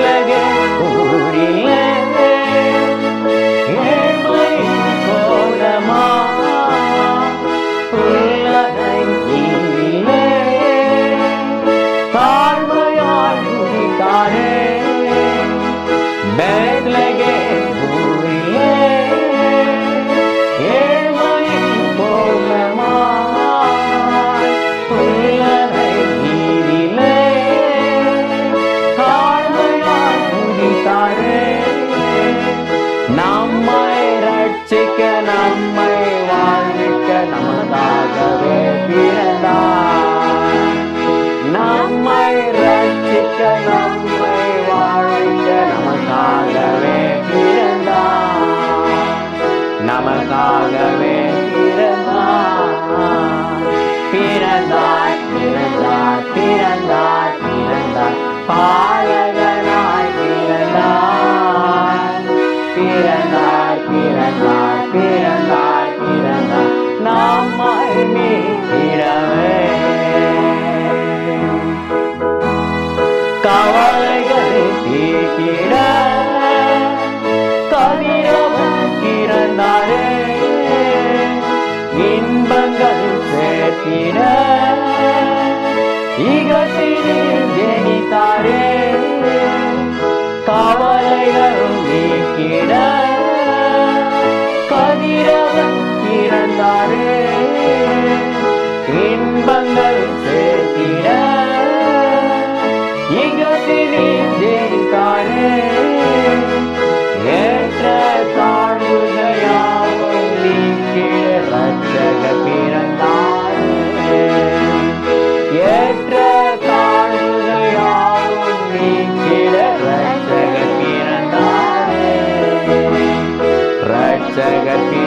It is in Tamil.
되게 우리의 நம்மை வாழ்விக்க நமதாகவே பிறந்தார் நம்மை ரட்சிக்க நம்மை வாழ்விக்க நமதாகவே பிறந்தார் நமதாகவே பிறந்தார் பிறந்தார் பிறந்தார் பிறந்தார் பிறந்தார் பாலக பிறந்தாய் பிறந்தாய் பிறந்தார் நம்மை மீட்கிறவே கவலைகளை தீர்த்திட கதிரவன் பிறந்தாரே இன்பங்கள் சேர்த்திட. जगत